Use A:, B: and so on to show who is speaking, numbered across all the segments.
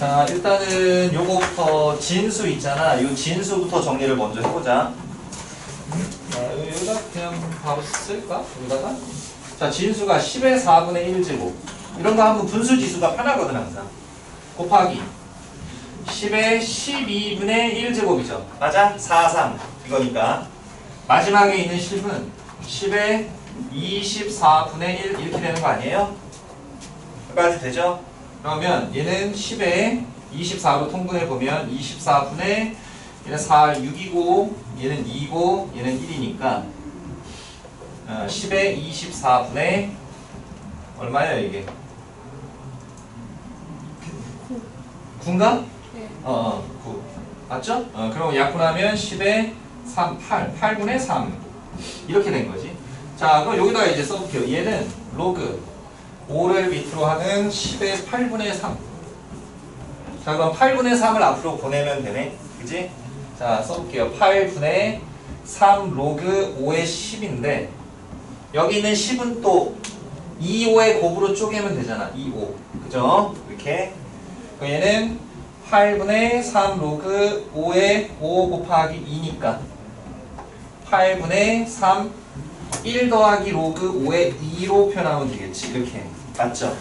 A: 자, 일단은 요거부터 진수 있잖아. 요 진수부터 정리를 먼저 해보자. 자, 요- 여기다 그냥 바로 쓸까? 여기다가? 자, 진수가 10의 4분의 1제곱. 이런 거 하면 분수 지수가 편하거든, 항상. 곱하기 10의 12분의 1제곱이죠. 맞아? 4, 3. 이거니까. 마지막에 있는 10은 10의 24분의 1 이렇게 되는 거 아니에요? 여기까지 되죠? 그러면 얘는 10에 24로 통분해 보면 24분의 얘는 4, 6이고 얘는 2고 얘는 1이니까 어, 10에 24분의 얼마예요 이게? 9인가?
B: 네.
A: 어, 어 9. 맞죠? 어, 그럼 약분하면 10에 3, 8, 8분의 3 이렇게 된 거지. 자, 그럼 여기다가 이제 써볼게요. 얘는 로그 5를 밑으로 하는 10의 8분의 3. 자, 그럼 8분의 3을 앞으로 보내면 되네. 그지? 자, 써볼게요. 8분의 3 로그 5의 10인데, 여기 있는 10은 또 2, 5의 곱으로 쪼개면 되잖아. 2, 5. 그죠? 이렇게. 그럼 얘는 8분의 3 로그 5의 5 곱하기 2니까 8분의 3 1 더하기 로그 5의 2로 표현하면 되겠지 이렇게 맞죠?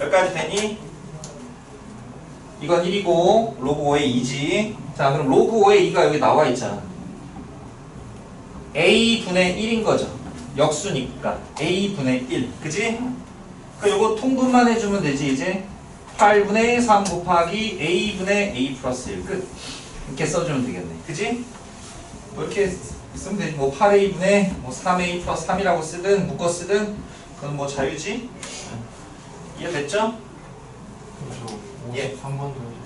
A: 여기까지 되니? 이건 1이고 로그 5의 2지 자 그럼 로그 5의 2가 여기 나와 있잖아 a분의 1인 거죠 역수니까 a분의 1 그지? 그 요거 통분만 해주면 되지 이제 8분의 3 곱하기 a분의 a 플러스 1 끝. 이렇게 써주면 되겠네. 그지? 뭐 이렇게 쓰면 되지. 뭐 8a분의 뭐 3a 플러스 3이라고 쓰든 묶어 쓰든 그건 뭐 자유지? 이해됐죠?
C: 저
A: 예.
C: 53번도